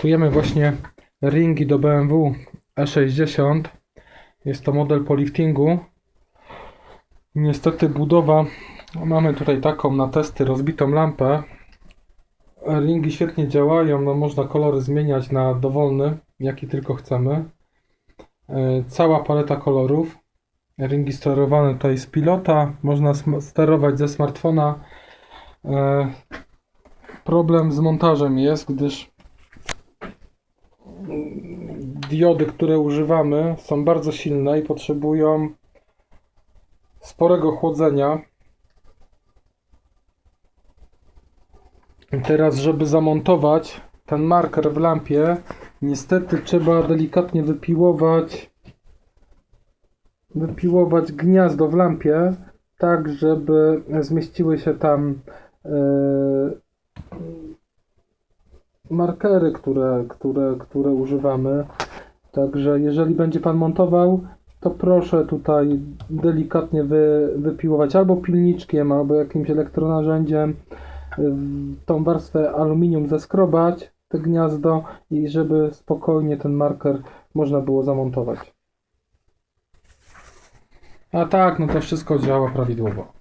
Testujemy właśnie ringi do BMW E60. Jest to model po liftingu. Niestety budowa, mamy tutaj taką na testy rozbitą lampę. Ringi świetnie działają, no można kolory zmieniać na dowolny, jaki tylko chcemy. E, Cała paleta kolorów. Ringi sterowane tutaj z pilota, można sterować ze smartfona. E, Problem z montażem jest, gdyż diody, które używamy, są bardzo silne i potrzebują sporego chłodzenia. Teraz, żeby zamontować ten marker w lampie, niestety trzeba delikatnie wypiłować wypiłować gniazdo w lampie, tak żeby zmieściły się tam e, markery, które, które, które używamy. Także jeżeli będzie Pan montował, to proszę tutaj delikatnie wy, wypiłować albo pilniczkiem, albo jakimś elektronarzędziem tą warstwę aluminium zeskrobać, te gniazdo i żeby spokojnie ten marker można było zamontować. A tak, no to wszystko działa prawidłowo.